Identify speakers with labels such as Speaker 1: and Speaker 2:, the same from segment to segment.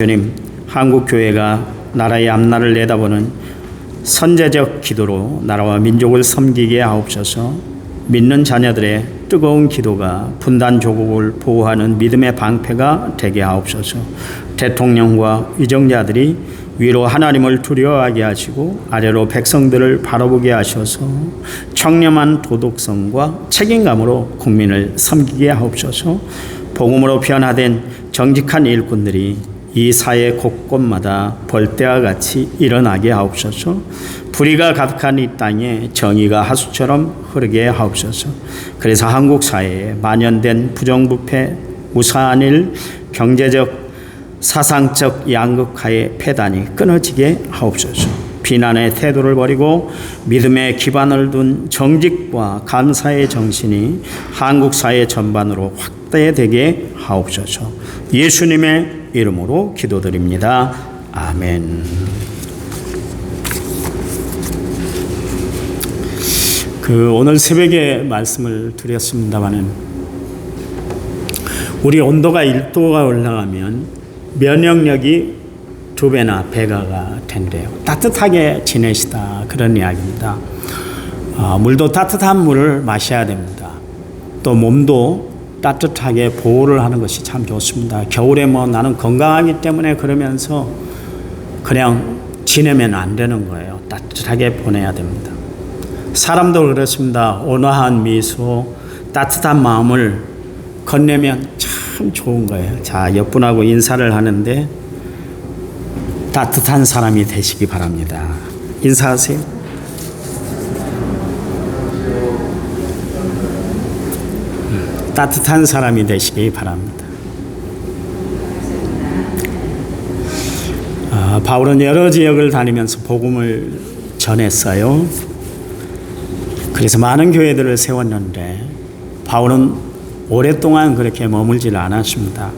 Speaker 1: 주님, 한국 교회가 나라의 앞날을 내다보는 선제적 기도로 나라와 민족을 섬기게 하옵소서. 믿는 자녀들의 뜨거운 기도가 분단 조국을 보호하는 믿음의 방패가 되게 하옵소서. 대통령과 위정자들이 위로 하나님을 두려워하게 하시고 아래로 백성들을 바라보게 하셔서 청렴한 도덕성과 책임감으로 국민을 섬기게 하옵소서. 복음으로 변화된 정직한 일꾼들이 이 사회 곳곳마다 벌떼와 같이 일어나게 하옵소서. 불의가 가득한 이 땅에 정의가 하수처럼 흐르게 하옵소서. 그래서 한국 사회에 만연된 부정부패, 무사한 일, 경제적 사상적 양극화의 폐단이 끊어지게 하옵소서. 비난의 태도를 버리고 믿음의 기반을 둔 정직과 감사의 정신이 한국 사회 전반으로 확대되게 하옵소서. 예수님의 이름으로 기도드립니다. 아멘. 그 오늘 새벽에 말씀을 드렸습니다마는 우리 온도가 1도가 올라가면 면역력이 두 배나 배가가 된대요. 따뜻하게 지내시다 그런 이야기입니다. 아, 물도 따뜻한 물을 마셔야 됩니다. 또 몸도 따뜻하게 보호를 하는 것이 참 좋습니다. 겨울에 뭐 나는 건강하기 때문에 그러면서 그냥 지내면 안 되는 거예요. 따뜻하게 보내야 됩니다. 사람도 그렇습니다. 온화한 미소, 따뜻한 마음을 건네면 참 좋은 거예요. 자, 옆분하고 인사를 하는데 따뜻한 사람이 되시기 바랍니다. 인사하세요. 따뜻한 사람이 되시기 바랍니다. 아, 바울은 여러 지역을 다니면서 복음을 전했어요. 그래서 많은 교회들을 세웠는데 바울은 오랫동안 그렇게 머물질 않았습니다.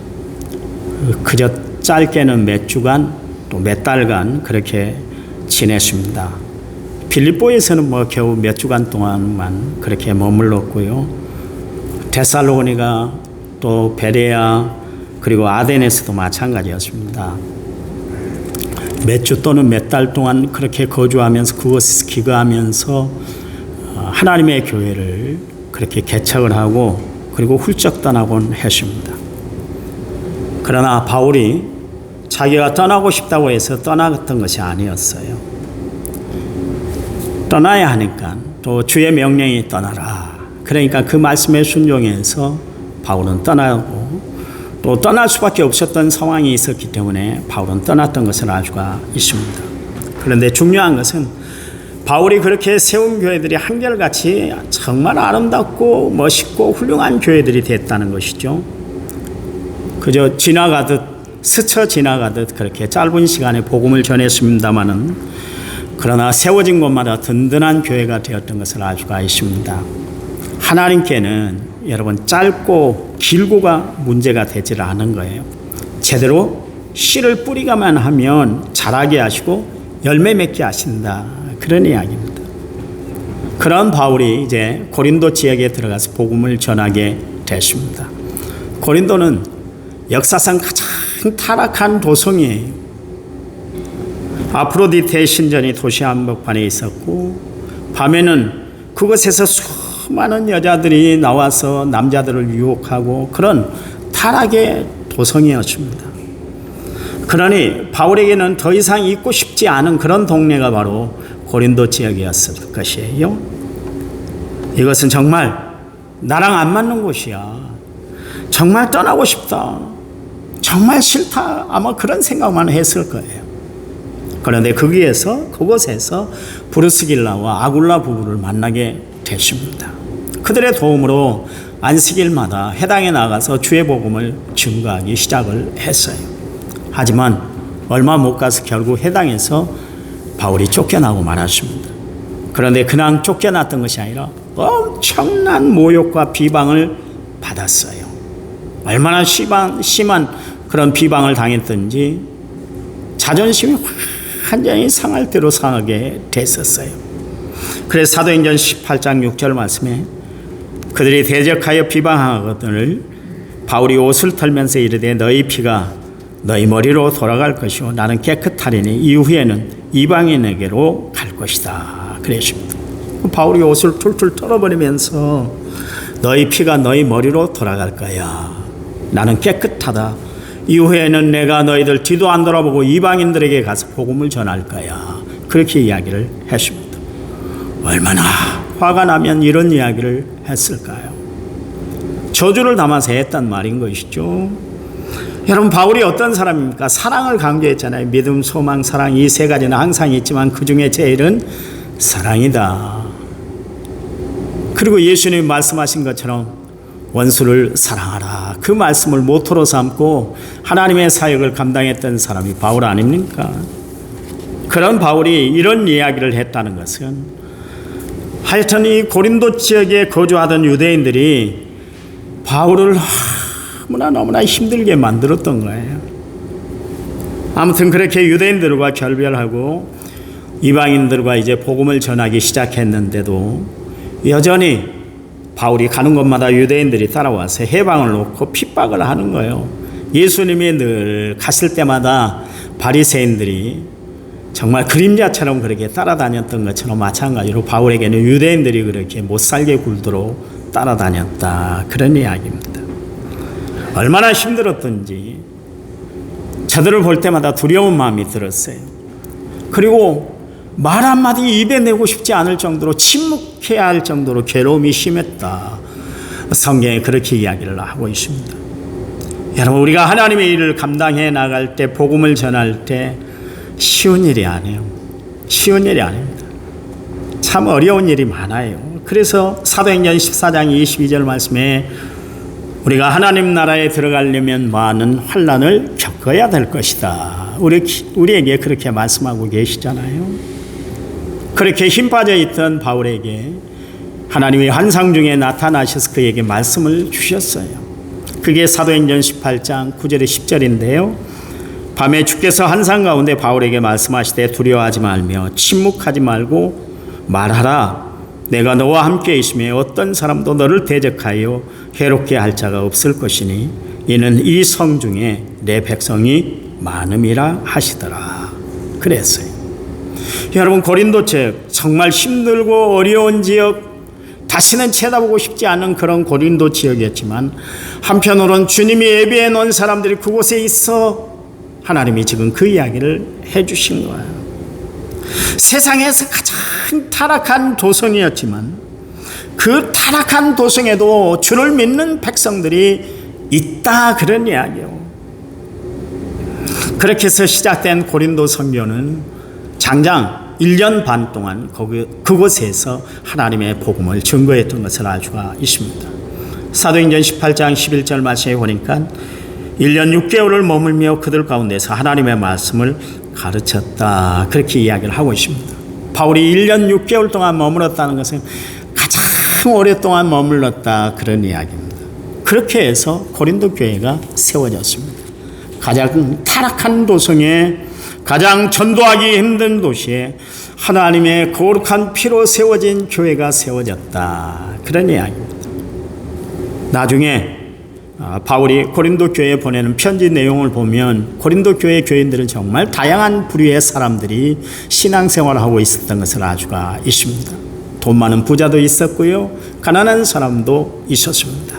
Speaker 1: 그저 짧게는 몇 주간 또 몇 달간 그렇게 지냈습니다. 빌립보에서는 뭐 겨우 몇 주간 동안만 그렇게 머물렀고요. 데살로니가 또 베레아 그리고 아덴에서도 마찬가지였습니다. 몇 주 또는 몇 달 동안 그렇게 거주하면서 그것에서 기거하면서 하나님의 교회를 그렇게 개척을 하고 그리고 훌쩍 떠나곤 했습니다. 그러나 바울이 자기가 떠나고 싶다고 해서 떠나갔던 것이 아니었어요. 떠나야 하니까 또 주의 명령이 떠나라. 그러니까 그 말씀에 순종해서 바울은 떠나고 또 떠날 수밖에 없었던 상황이 있었기 때문에 바울은 떠났던 것을 알 수가 있습니다. 그런데 중요한 것은 바울이 그렇게 세운 교회들이 한결같이 정말 아름답고 멋있고 훌륭한 교회들이 됐다는 것이죠. 그저 지나가듯 스쳐 지나가듯 그렇게 짧은 시간에 복음을 전했습니다마는 그러나 세워진 곳마다 든든한 교회가 되었던 것을 알 수가 있습니다. 하나님께는 여러분 짧고 길고가 문제가 되질 않은 거예요. 제대로 씨를 뿌리가만 하면 자라게 하시고 열매 맺게 하신다. 그런 이야기입니다. 그런 바울이 이제 고린도 지역에 들어가서 복음을 전하게 됐습니다. 고린도는 역사상 가장 타락한 도성이에요. 아프로디테 신전이 도시 한복판에 있었고 밤에는 그곳에서 수많은 여자들이 나와서 남자들을 유혹하고 그런 타락의 도성이었습니다. 그러니 바울에게는 더 이상 있고 싶지 않은 그런 동네가 바로 고린도 지역이었을 것이에요. 이것은 정말 나랑 안 맞는 곳이야. 정말 떠나고 싶다. 정말 싫다. 아마 그런 생각만 했을 거예요. 그런데 거기에서 그곳에서 브루스길라와 아굴라 부부를 만나게 됐습니다. 그들의 도움으로 안식일마다 해당에 나가서 주의 복음을 증거하기 시작을 했어요. 하지만 얼마 못 가서 결국 해당에서 바울이 쫓겨나고 말았습니다. 그런데 그냥 쫓겨났던 것이 아니라 엄청난 모욕과 비방을 받았어요. 얼마나 심한 그런 비방을 당했던지 자존심이 완전히 상할 대로 상하게 됐었어요. 그래서 사도행전 18장 6절 말씀에 그들이 대적하여 비방하거든을 바울이 옷을 털면서 이르되 너희 피가 너희 머리로 돌아갈 것이요 나는 깨끗하리니 이후에는 이방인에게로 갈 것이다. 그랬습니다. 바울이 옷을 툴툴 털어버리면서 너희 피가 너희 머리로 돌아갈 거야. 나는 깨끗하다. 이후에는 내가 너희들 뒤도 안 돌아보고 이방인들에게 가서 복음을 전할 거야. 그렇게 이야기를 했습니다. 얼마나 화가 나면 이런 이야기를 했을까요? 저주를 담아서 했단 말인 것이죠. 여러분 바울이 어떤 사람입니까? 사랑을 강조했잖아요. 믿음, 소망, 사랑 이 세 가지는 항상 있지만 그 중에 제일은 사랑이다. 그리고 예수님이 말씀하신 것처럼 원수를 사랑하라. 그 말씀을 모토로 삼고 하나님의 사역을 감당했던 사람이 바울 아닙니까? 그런 바울이 이런 이야기를 했다는 것은 하여튼 이 고린도 지역에 거주하던 유대인들이 바울을 너무나 너무나 힘들게 만들었던 거예요. 아무튼 그렇게 유대인들과 결별하고 이방인들과 이제 복음을 전하기 시작했는데도 여전히 바울이 가는 곳마다 유대인들이 따라와서 해방을 놓고 핍박을 하는 거예요. 예수님이 늘 갔을 때마다 바리새인들이 정말 그림자처럼 그렇게 따라다녔던 것처럼 마찬가지로 바울에게는 유대인들이 그렇게 못 살게 굴도록 따라다녔다 그런 이야기입니다. 얼마나 힘들었던지 저들을 볼 때마다 두려운 마음이 들었어요. 그리고 말 한마디 입에 내고 싶지 않을 정도로 침묵해야 할 정도로 괴로움이 심했다. 성경에 그렇게 이야기를 하고 있습니다. 여러분, 우리가 하나님의 일을 감당해 나갈 때, 복음을 전할 때, 쉬운 일이 아니에요. 쉬운 일이 아닙니다. 참 어려운 일이 많아요. 그래서 사도행전 14장 22절 말씀에 우리가 하나님 나라에 들어가려면 많은 환란을 겪어야 될 것이다. 우리 우리에게 그렇게 말씀하고 계시잖아요. 그렇게 힘 빠져 있던 바울에게 하나님이 환상 중에 나타나셔서 그에게 말씀을 주셨어요. 그게 사도행전 18장 9절에 10절인데요. 밤에 주께서 환상 가운데 바울에게 말씀하시되 두려워하지 말며 침묵하지 말고 말하라. 내가 너와 함께 있으며 어떤 사람도 너를 대적하여 해롭게 할 자가 없을 것이니 이는 이 성 중에 내 백성이 많음이라 하시더라. 그랬어요. 여러분 고린도 책 정말 힘들고 어려운 지역 다시는 쳐다보고 싶지 않은 그런 고린도 지역이었지만 한편으로는 주님이 예비해 놓은 사람들이 그곳에 있어 하나님이 지금 그 이야기를 해 주신 거예요. 세상에서 가장 타락한 도성이었지만 그 타락한 도성에도 주를 믿는 백성들이 있다 그런 이야기요. 그렇게 해서 시작된 고린도 성교는 장장 1년 반 동안 거기, 그곳에서 하나님의 복음을 증거했던 것을 알 수가 있습니다. 사도행전 18장 11절 말씀에 보니까 1년 6개월을 머물며 그들 가운데서 하나님의 말씀을 가르쳤다. 그렇게 이야기를 하고 있습니다. 바울이 1년 6개월 동안 머물렀다는 것은 가장 오랫동안 머물렀다. 그런 이야기입니다. 그렇게 해서 고린도 교회가 세워졌습니다. 가장 타락한 도성에 가장 전도하기 힘든 도시에 하나님의 거룩한 피로 세워진 교회가 세워졌다. 그런 이야기입니다. 나중에 아, 바울이 고린도 교회에 보내는 편지 내용을 보면 고린도 교회 교인들은 정말 다양한 부류의 사람들이 신앙생활을 하고 있었던 것을 알 수가 있습니다. 돈 많은 부자도 있었고요. 가난한 사람도 있었습니다.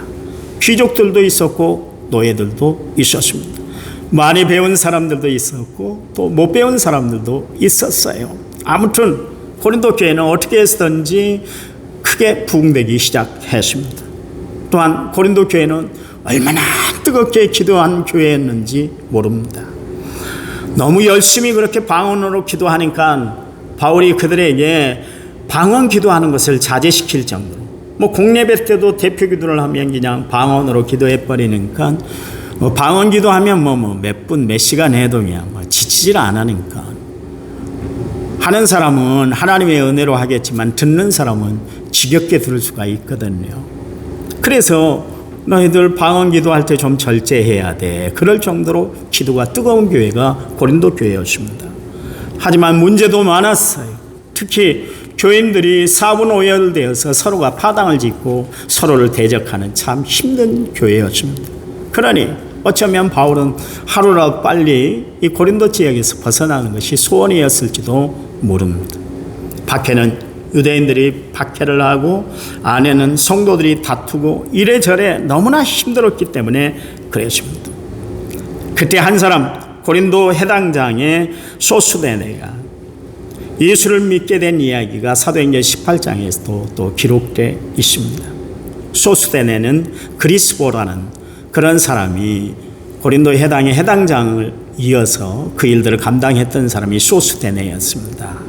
Speaker 1: 귀족들도 있었고 노예들도 있었습니다. 많이 배운 사람들도 있었고 또 못 배운 사람들도 있었어요. 아무튼 고린도 교회는 어떻게 했든지 크게 부흥되기 시작했습니다. 또한 고린도 교회는 얼마나 뜨겁게 기도한 교회였는지 모릅니다. 너무 열심히 그렇게 방언으로 기도하니까 바울이 그들에게 방언 기도하는 것을 자제시킬 정도로 뭐 공예배 때도 대표 기도를 하면 그냥 방언으로 기도해 버리니까 뭐 방언 기도하면 뭐뭐몇분몇 시간 해도 그냥 뭐 지치질 않으니까 하는 사람은 하나님의 은혜로 하겠지만 듣는 사람은 지겹게 들을 수가 있거든요. 그래서 너희들 방언 기도할 때 좀 절제해야 돼. 그럴 정도로 기도가 뜨거운 교회가 고린도 교회였습니다. 하지만 문제도 많았어요. 특히 교인들이 사분 오열되어서 서로가 파당을 짓고 서로를 대적하는 참 힘든 교회였습니다. 그러니 어쩌면 바울은 하루라도 빨리 이 고린도 지역에서 벗어나는 것이 소원이었을지도 모릅니다. 박해는 유대인들이 박해를 하고 안에는 성도들이 다투고 이래저래 너무나 힘들었기 때문에 그랬습니다. 그때 한 사람 고린도 해당장의 소수대네가 예수를 믿게 된 이야기가 사도행전 18장에서도 또 기록되어 있습니다. 소수대네는 그리스보라는 그런 사람이 고린도 해당의 해당장을 이어서 그 일들을 감당했던 사람이 소수대네였습니다.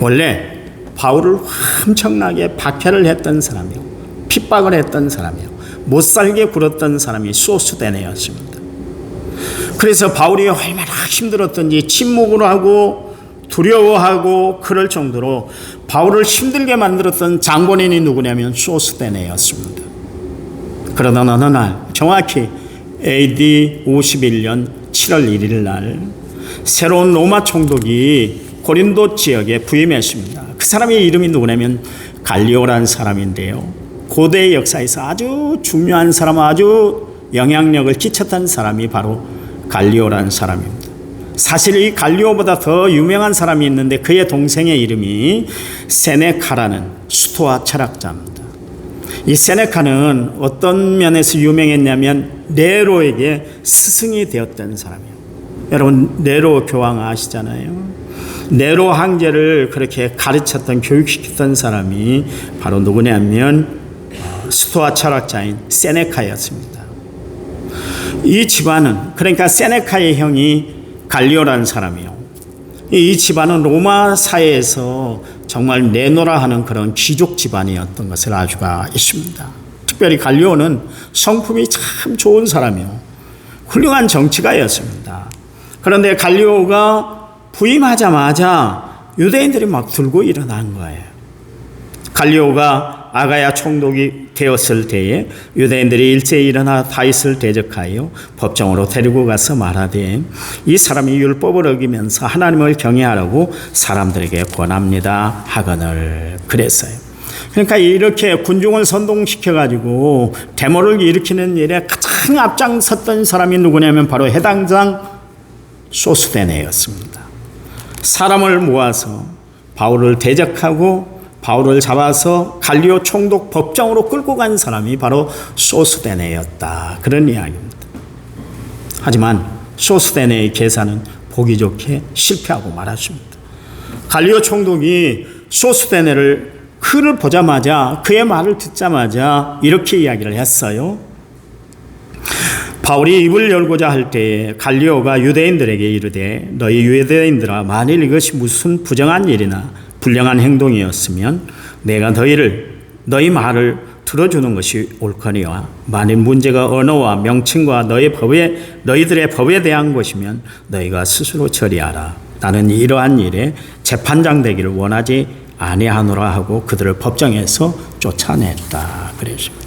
Speaker 1: 원래 바울을 엄청나게 박해를 했던 사람이요. 핍박을 했던 사람이요. 못 살게 굴었던 사람이 소수대네였습니다. 그래서 바울이 얼마나 힘들었던지 침묵을 하고 두려워하고 그럴 정도로 바울을 힘들게 만들었던 장본인이 누구냐면 소스데네였습니다. 그러던 어느 날 정확히 AD 51년 7월 1일 날 새로운 로마 총독이 고린도 지역에 부임했습니다. 그 사람의 이름이 누구냐면 갈리오라는 사람인데요. 고대 역사에서 아주 중요한 사람, 아주 영향력을 끼쳤던 사람이 바로 갈리오라는 사람입니다. 사실 이 갈리오보다 더 유명한 사람이 있는데 그의 동생의 이름이 세네카라는 수토아 철학자입니다. 이 세네카는 어떤 면에서 유명했냐면 네로에게 스승이 되었던 사람이에요. 여러분 네로 교황 아시잖아요. 네로 황제를 그렇게 가르쳤던 교육시켰던 사람이 바로 누구냐면 스토아 철학자인 세네카였습니다. 이 집안은 그러니까 세네카의 형이 갈리오라는 사람이요. 이 집안은 로마 사회에서 정말 내노라 하는 그런 귀족 집안이었던 것을 알 수가 있습니다. 특별히 갈리오는 성품이 참 좋은 사람이요. 훌륭한 정치가였습니다. 그런데 갈리오가 부임하자마자 유대인들이 막 들고 일어난 거예요. 갈리오가 아가야 총독이 되었을 때에 유대인들이 일제히 일어나 다윗을 대적하여 법정으로 데리고 가서 말하되 이 사람이 율법을 어기면서 하나님을 경외하라고 사람들에게 권합니다 하거늘 그랬어요. 그러니까 이렇게 군중을 선동시켜 가지고 데모를 일으키는 일에 가장 앞장섰던 사람이 누구냐면 바로 해당장 소스데네였습니다. 사람을 모아서 바울을 대적하고 바울을 잡아서 갈리오 총독 법정으로 끌고 간 사람이 바로 소스데네였다. 그런 이야기입니다. 하지만 소스데네의 계산은 보기 좋게 실패하고 말았습니다. 갈리오 총독이 소스데네를 그를 보자마자 그의 말을 듣자마자 이렇게 이야기를 했어요. 바울이 입을 열고자 할 때에 갈리오가 유대인들에게 이르되 너희 유대인들아 만일 이것이 무슨 부정한 일이나 불량한 행동이었으면 내가 너희를 너희 말을 들어주는 것이 옳거니와 만일 문제가 언어와 명칭과 너희 법에 너희들의 법에 대한 것이면 너희가 스스로 처리하라. 나는 이러한 일에 재판장 되기를 원하지 아니하노라 하고 그들을 법정에서 쫓아냈다. 그랬습니다.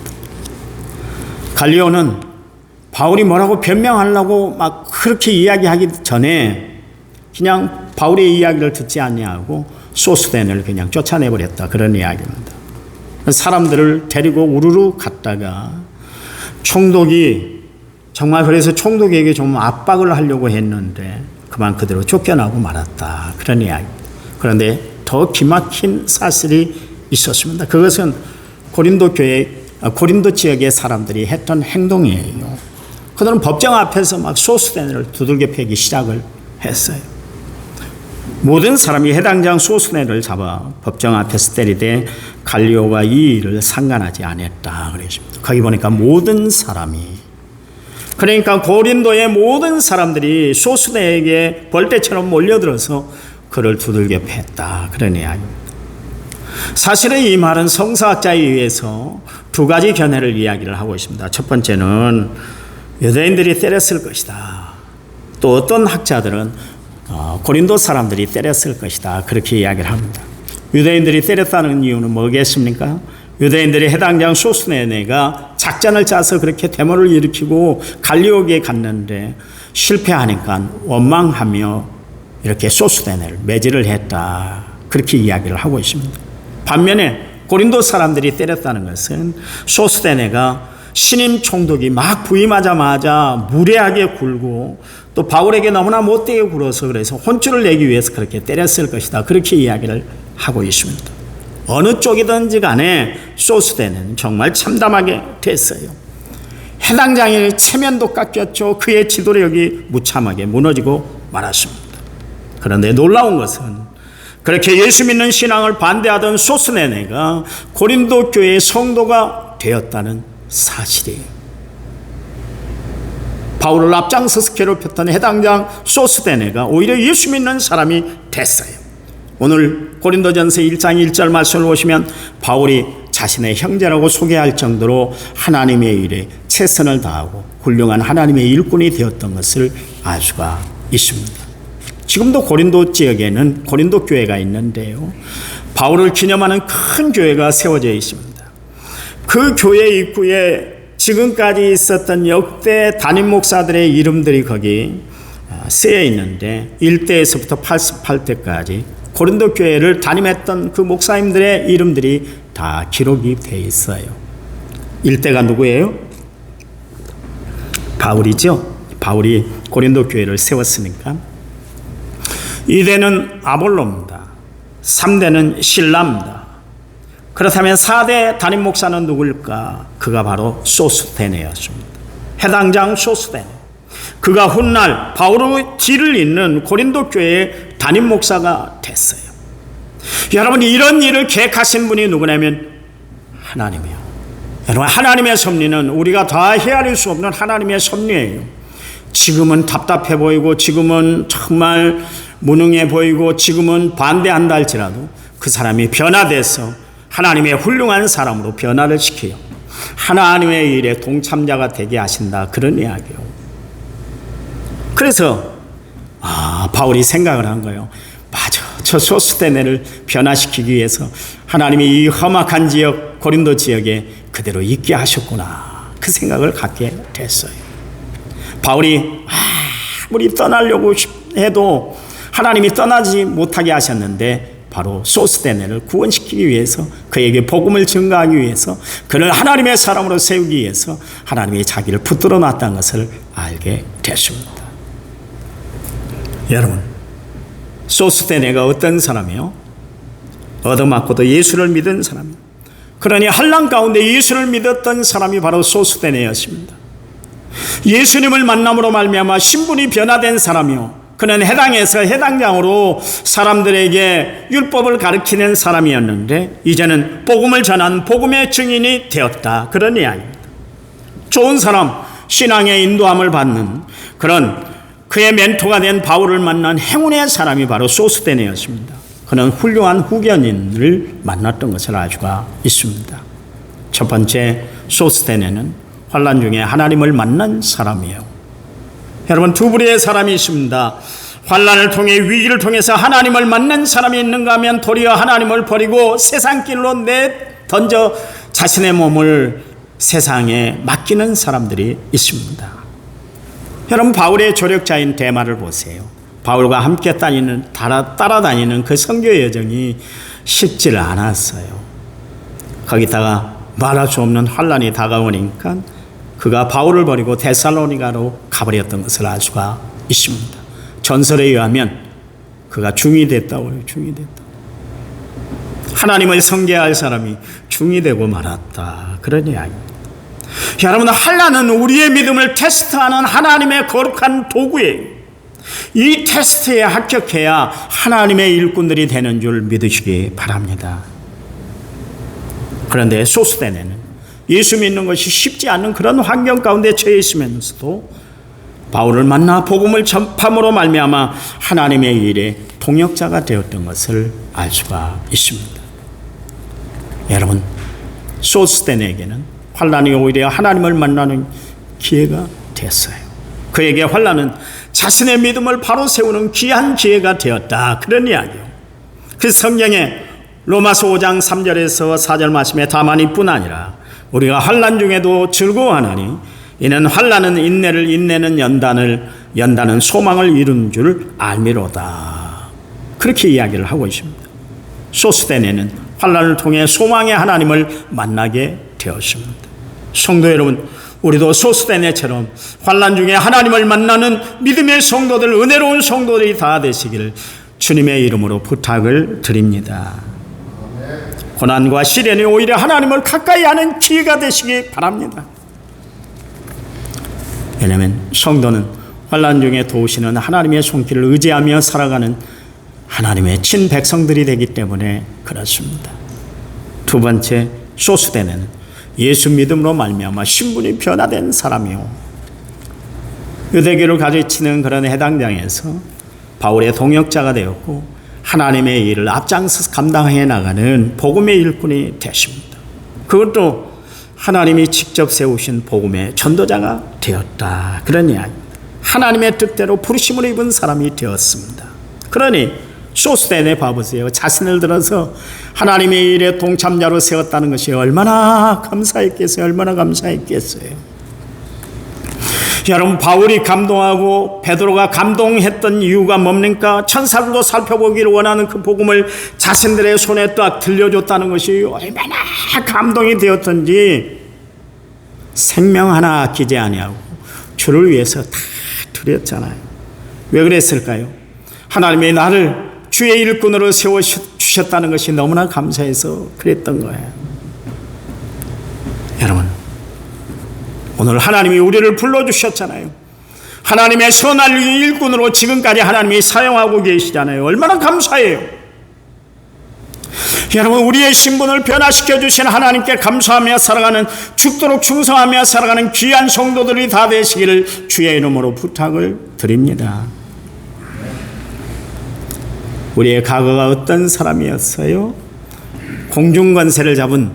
Speaker 1: 갈리오는 바울이 뭐라고 변명하려고 막 그렇게 이야기하기 전에 그냥 바울의 이야기를 듣지 아니하고 소스덴을 그냥 쫓아내버렸다. 그런 이야기입니다. 사람들을 데리고 우르르 갔다가 총독이 정말 그래서 총독에게 좀 압박을 하려고 했는데 그만 그대로 쫓겨나고 말았다. 그런 이야기입니다. 그런데 더 기막힌 사실이 있었습니다. 그것은 고린도 교회, 고린도 지역의 사람들이 했던 행동이에요. 그들은 법정 앞에서 막 소스덴을 두들겨 패기 시작을 했어요. 모든 사람이 해당장 소스네를 잡아 법정 앞에서 때리되 갈리오가 이 일을 상관하지 않았다 그랬습니다. 거기 보니까 모든 사람이 그러니까 고린도의 모든 사람들이 소스네에게 벌떼처럼 몰려들어서 그를 두들겨 팼다 그런 이야기입니다. 사실은 이 말은 성사학자에 의해서 두 가지 견해를 이야기를 하고 있습니다. 첫 번째는 유대인들이 때렸을 것이다. 또 어떤 학자들은 어, 고린도 사람들이 때렸을 것이다. 그렇게 이야기를 합니다. 유대인들이 때렸다는 이유는 뭐겠습니까? 유대인들이 해당 장 소스네네가 작전을 짜서 그렇게 데모를 일으키고 갈리오에 갔는데 실패하니까 원망하며 이렇게 소스네네를 매질을 했다. 그렇게 이야기를 하고 있습니다. 반면에 고린도 사람들이 때렸다는 것은 소스데네가 신임 총독이 막 부임하자마자 무례하게 굴고 또 바울에게 너무나 못되게 굴어서 그래서 혼쭐을 내기 위해서 그렇게 때렸을 것이다. 그렇게 이야기를 하고 있습니다. 어느 쪽이든지 간에 소스대는 정말 참담하게 됐어요. 해당장의 체면도 깎였죠. 그의 지도력이 무참하게 무너지고 말았습니다. 그런데 놀라운 것은 그렇게 예수 믿는 신앙을 반대하던 소스네네가 고린도 교회의 성도가 되었다는 사실이에요. 바울을 앞장서서 괴롭혔던 해당장 소스데네가 오히려 예수 믿는 사람이 됐어요. 오늘 고린도전서 1장 1절 말씀을 보시면 바울이 자신의 형제라고 소개할 정도로 하나님의 일에 최선을 다하고 훌륭한 하나님의 일꾼이 되었던 것을 알 수가 있습니다. 지금도 고린도 지역에는 고린도 교회가 있는데요. 바울을 기념하는 큰 교회가 세워져 있습니다. 그 교회 입구에 지금까지 있었던 역대 담임 목사들의 이름들이 거기 쓰여 있는데 1대에서부터 88대까지 고린도 교회를 담임했던 그 목사님들의 이름들이 다 기록이 돼 있어요. 1대가 누구예요? 바울이죠. 바울이 고린도 교회를 세웠으니까. 2대는 아볼로입니다. 3대는 신라입니다. 그렇다면 4대 담임 목사는 누굴까? 그가 바로 소스테네였습니다. 해당장 소스테네. 그가 훗날 바울의 뒤를 잇는 고린도 교회의 담임 목사가 됐어요. 여러분 이런 일을 계획하신 분이 누구냐면 하나님이요. 여러분 하나님의 섭리는 우리가 다 헤아릴 수 없는 하나님의 섭리예요. 지금은 답답해 보이고 지금은 정말 무능해 보이고 지금은 반대한다 할지라도 그 사람이 변화돼서 하나님의 훌륭한 사람으로 변화를 시켜요. 하나님의 일에 동참자가 되게 하신다. 그런 이야기요. 그래서 아, 바울이 생각을 한 거예요. 맞아. 저 소스테네를 변화시키기 위해서 하나님이 이 험악한 지역 고린도 지역에 그대로 있게 하셨구나. 그 생각을 갖게 됐어요. 바울이 아무리 떠나려고 해도 하나님이 떠나지 못하게 하셨는데 바로 소스데네를 구원시키기 위해서 그에게 복음을 증가하기 위해서 그를 하나님의 사람으로 세우기 위해서 하나님이 자기를 붙들어 놨다는 것을 알게 됐습니다. 여러분, 소스데네가 어떤 사람이요? 얻어맞고도 예수를 믿은 사람. 그러니 한란 가운데 예수를 믿었던 사람이 바로 소스데네였습니다. 예수님을 만남으로 말미암아 신분이 변화된 사람이요. 그는 해당에서 해당장으로 사람들에게 율법을 가르치는 사람이었는데 이제는 복음을 전한 복음의 증인이 되었다. 그런 이야기입니다. 좋은 사람, 신앙의 인도함을 받는 그런 그의 멘토가 된 바울을 만난 행운의 사람이 바로 소스데네였습니다. 그는 훌륭한 후견인을 만났던 것을 알 수가 있습니다. 첫 번째 소스데네는 환란 중에 하나님을 만난 사람이에요. 여러분 두 부류의 사람이 있습니다. 환란을 통해 위기를 통해서 하나님을 만난 사람이 있는가 하면 도리어 하나님을 버리고 세상 길로 내 던져 자신의 몸을 세상에 맡기는 사람들이 있습니다. 여러분 바울의 조력자인 대마를 보세요. 바울과 함께 다니는 따라, 따라다니는 그 선교 여정이 쉽지 않았어요. 거기다가 말할 수 없는 환란이 다가오니까 그가 바울을 버리고 데살로니가로 가버렸던 것을 알 수가 있습니다. 전설에 의하면 그가 중이 됐다고요. 중이 됐다. 하나님을 성계할 사람이 중이 되고 말았다. 그런 이야기입니다. 여러분 한란은 우리의 믿음을 테스트하는 하나님의 거룩한 도구예요. 이 테스트에 합격해야 하나님의 일꾼들이 되는 줄 믿으시기 바랍니다. 그런데 소스데네는 예수 믿는 것이 쉽지 않은 그런 환경 가운데 처해 있으면서도 바울을 만나 복음을 전함으로 말미암아 하나님의 일에 동역자가 되었던 것을 알 수가 있습니다. 여러분 소스덴에게는 환란이 오히려 하나님을 만나는 기회가 됐어요. 그에게 환란은 자신의 믿음을 바로 세우는 귀한 기회가 되었다. 그런 이야기요. 그 성경에 로마서 5장 3절에서 4절 말씀에 다만 이뿐 아니라 우리가 환란 중에도 즐거워하나니 이는 환란은 인내를 인내는 연단을 연단은 소망을 이룬 줄 알미로다. 그렇게 이야기를 하고 있습니다. 소스데네는 환란을 통해 소망의 하나님을 만나게 되었습니다. 성도 여러분, 우리도 소스데네처럼 환란 중에 하나님을 만나는 믿음의 성도들, 은혜로운 성도들이 다 되시기를 주님의 이름으로 부탁을 드립니다. 고난과 시련이 오히려 하나님을 가까이 하는 기회가 되시기 바랍니다. 왜냐하면 성도는 환란 중에 도우시는 하나님의 손길을 의지하며 살아가는 하나님의 친 백성들이 되기 때문에 그렇습니다. 두 번째 소수되는 예수 믿음으로 말미암아 신분이 변화된 사람이요. 유대교를 가르치는 그런 해당장에서 바울의 동역자가 되었고 하나님의 일을 앞장서 감당해 나가는 복음의 일꾼이 되십니다. 그것도 하나님이 직접 세우신 복음의 전도자가 되었다. 그런 이야기. 하나님의 뜻대로 부르심을 입은 사람이 되었습니다. 그러니 소스덴에 봐보세요. 자신을 들어서 하나님의 일에 동참자로 세웠다는 것이 얼마나 감사했겠어요. 얼마나 감사했겠어요. 여러분 바울이 감동하고 베드로가 감동했던 이유가 뭡니까? 천사들도 살펴보기를 원하는 그 복음을 자신들의 손에 딱 들려줬다는 것이 얼마나 감동이 되었던지 생명 하나 아끼지 아니하고 주를 위해서 다 드렸잖아요. 왜 그랬을까요? 하나님이 나를 주의 일꾼으로 세워 주셨다는 것이 너무나 감사해서 그랬던 거예요. 여러분, 오늘 하나님이 우리를 불러주셨잖아요. 하나님의 선할 일꾼으로 지금까지 하나님이 사용하고 계시잖아요. 얼마나 감사해요. 여러분, 우리의 신분을 변화시켜 주신 하나님께 감사하며 살아가는 죽도록 충성하며 살아가는 귀한 성도들이 다 되시기를 주의 이름으로 부탁을 드립니다. 우리의 과거가 어떤 사람이었어요? 공중권세를 잡은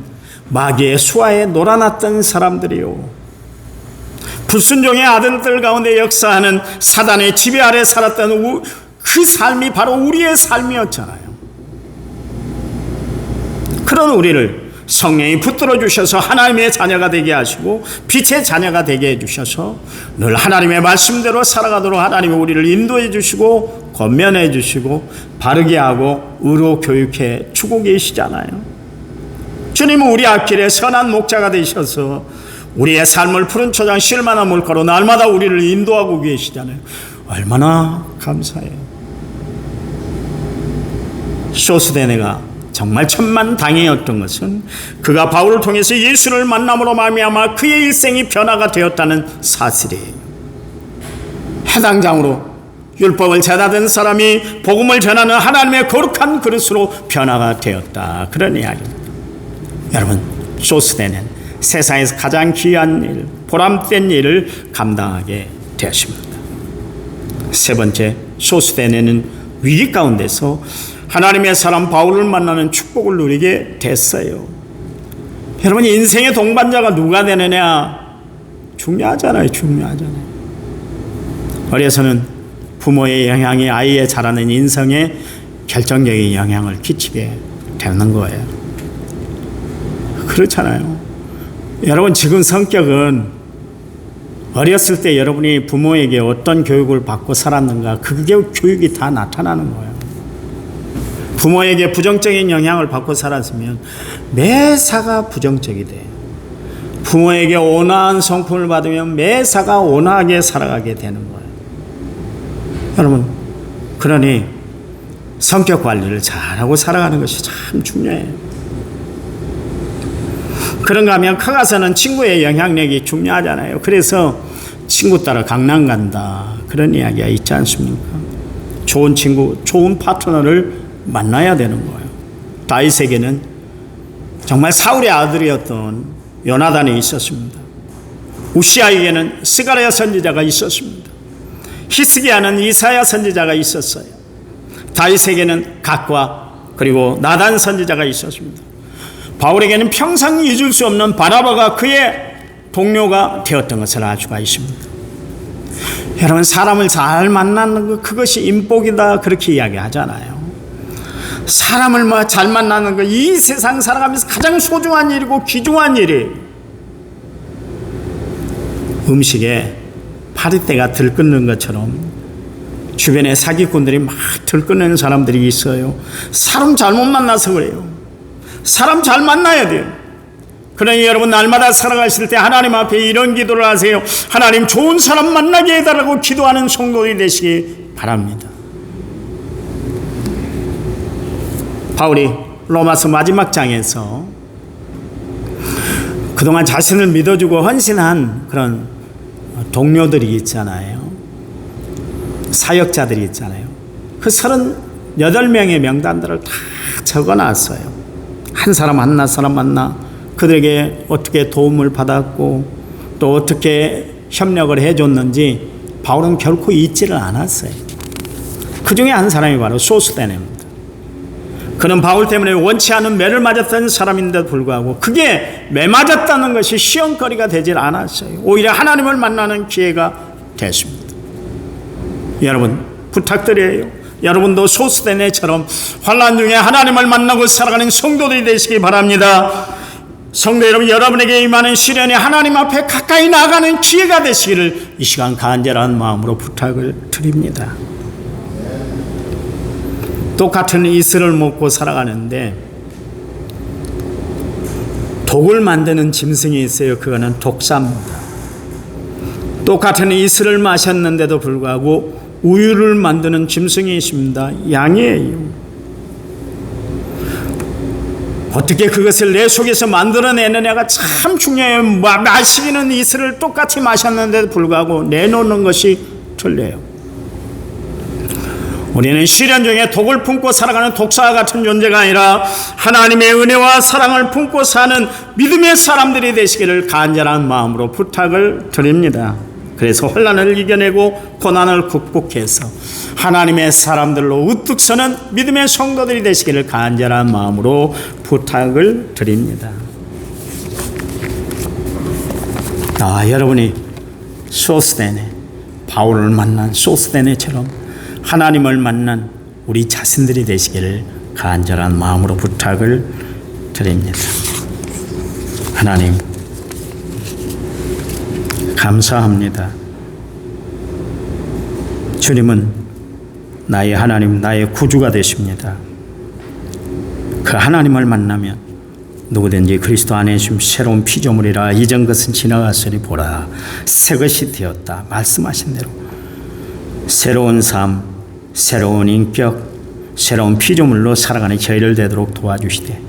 Speaker 1: 마귀의 수하에 놀아났던 사람들이요. 불순종의 아들들 가운데 역사하는 사단의 지배 아래 살았던 그 삶이 바로 우리의 삶이었잖아요. 그런 우리를 성령이 붙들어 주셔서 하나님의 자녀가 되게 하시고 빛의 자녀가 되게 해 주셔서 늘 하나님의 말씀대로 살아가도록 하나님이 우리를 인도해 주시고 권면해 주시고 바르게 하고 의로 교육해 주고 계시잖아요. 주님은 우리 앞길에 선한 목자가 되셔서 우리의 삶을 푸른 초장 쉴만한 물가로 날마다 우리를 인도하고 계시잖아요. 얼마나 감사해요. 소스데네가 정말 천만 당이었던 것은 그가 바울을 통해서 예수를 만남으로 말미암아 그의 일생이 변화가 되었다는 사실이에요. 해당장으로 율법을 제다든 사람이 복음을 전하는 하나님의 거룩한 그릇으로 변화가 되었다. 그런 이야기입니다. 여러분, 소스되는 세상에서 가장 귀한 일, 보람된 일을 감당하게 되었습니다. 세 번째, 소스되는 위기 가운데서 하나님의 사람 바울을 만나는 축복을 누리게 됐어요. 여러분 인생의 동반자가 누가 되느냐 중요하잖아요. 중요하잖아요. 어려서는 부모의 영향이 아이의 자라는 인성에 결정적인 영향을 끼치게 되는 거예요. 그렇잖아요. 여러분 지금 성격은 어렸을 때 여러분이 부모에게 어떤 교육을 받고 살았는가 그게 교육이 다 나타나는 거예요. 부모에게 부정적인 영향을 받고 살았으면 매사가 부정적이 돼. 부모에게 온화한 성품을 받으면 매사가 온화하게 살아가게 되는 거예요. 여러분, 그러니 성격 관리를 잘하고 살아가는 것이 참 중요해요. 그런가 하면 커가서는 친구의 영향력이 중요하잖아요. 그래서 친구 따라 강남 간다. 그런 이야기가 있지 않습니까? 좋은 친구, 좋은 파트너를 만나야 되는 거예요. 다윗에게는 정말 사울의 아들이었던 요나단이 있었습니다. 우시아에게는 스가랴 선지자가 있었습니다. 히스기야는 이사야 선지자가 있었어요. 다윗에게는 각과 그리고 나단 선지자가 있었습니다. 바울에게는 평생 잊을 수 없는 바나바가 그의 동료가 되었던 것을 알 수가 있습니다. 여러분 사람을 잘 만나는 것 그것이 인복이다 그렇게 이야기하잖아요. 사람을 뭐잘 만나는 거이 세상 살아가면서 가장 소중한 일이고 귀중한 일이 음식에 파리떼가 들끓는 것처럼 주변에 사기꾼들이 막 들끓는 사람들이 있어요. 사람 잘못 만나서 그래요. 사람 잘 만나야 돼요. 그러니 여러분 날마다 살아가실 때 하나님 앞에 이런 기도를 하세요. 하나님 좋은 사람 만나게 해달라고 기도하는 성도들이 되시기 바랍니다. 바울이 로마서 마지막 장에서 그동안 자신을 믿어주고 헌신한 그런 동료들이 있잖아요. 사역자들이 있잖아요. 그 38명의 명단들을 다 적어놨어요. 한 사람 하나 사람 만나 그들에게 어떻게 도움을 받았고 또 어떻게 협력을 해줬는지 바울은 결코 잊지를 않았어요. 그 중에 한 사람이 바로 소스데네입니다. 그는 바울 때문에 원치 않은 매를 맞았던 사람인데도 불구하고 그게 매 맞았다는 것이 시험거리가 되질 않았어요. 오히려 하나님을 만나는 기회가 됐습니다. 여러분 부탁드려요. 여러분도 소스데네처럼 환란 중에 하나님을 만나고 살아가는 성도들이 되시기 바랍니다. 성도 여러분, 여러분에게 임하는 시련이 하나님 앞에 가까이 나가는 기회가 되시기를 이 시간 간절한 마음으로 부탁을 드립니다. 똑같은 이슬을 먹고 살아가는데 독을 만드는 짐승이 있어요. 그거는 독사입니다. 똑같은 이슬을 마셨는데도 불구하고 우유를 만드는 짐승이 있습니다. 양이에요. 어떻게 그것을 내 속에서 만들어내느냐가 참 중요해요. 마- 마시기는 이슬을 똑같이 마셨는데도 불구하고 내놓는 것이 틀려요. 우리는 시련 중에 독을 품고 살아가는 독사와 같은 존재가 아니라 하나님의 은혜와 사랑을 품고 사는 믿음의 사람들이 되시기를 간절한 마음으로 부탁을 드립니다. 그래서 혼란을 이겨내고 고난을 극복해서 하나님의 사람들로 우뚝 서는 믿음의 성도들이 되시기를 간절한 마음으로 부탁을 드립니다. 아, 여러분이 소스데네, 바울을 만난 소스데네처럼 하나님을 만난 우리 자신들이 되시기를 간절한 마음으로 부탁을 드립니다. 하나님, 감사합니다. 주님은 나의 하나님, 나의 구주가 되십니다. 그 하나님을 만나면 누구든지 그리스도 안에 좀 새로운 피조물이라 이전 것은 지나갔으니 보라 새 것이 되었다 말씀하신 대로 새로운 삶, 새로운 인격, 새로운 피조물로 살아가는 저희를 되도록 도와주시되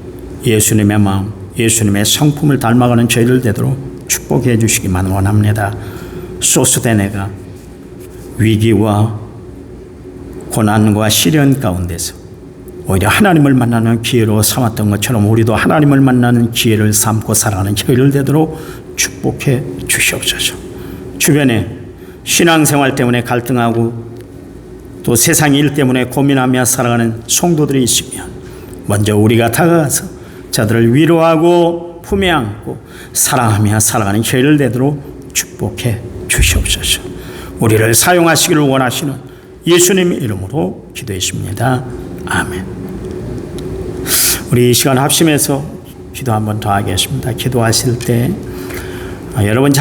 Speaker 1: 예수님의 마음, 예수님의 성품을 닮아가는 저희를 되도록 축복해 주시기만 원합니다. 소스데네가 위기와 고난과 시련 가운데서 오히려 하나님을 만나는 기회로 삼았던 것처럼 우리도 하나님을 만나는 기회를 삼고 살아가는 저희를 되도록 축복해 주시옵소서. 주변에 신앙생활 때문에 갈등하고 또 세상 일 때문에 고민하며 살아가는 성도들이 있으면 먼저 우리가 다가가서 저들을 위로하고 품에 안고 사랑하며 살아가는 저희를 되도록 축복해 주시옵소서. 우리를 사용하시기를 원하시는 예수님의 이름으로 기도했습니다. 아멘. 우리 이 시간 합심해서 기도 한번 더 하겠습니다. 기도하실 때 아, 여러분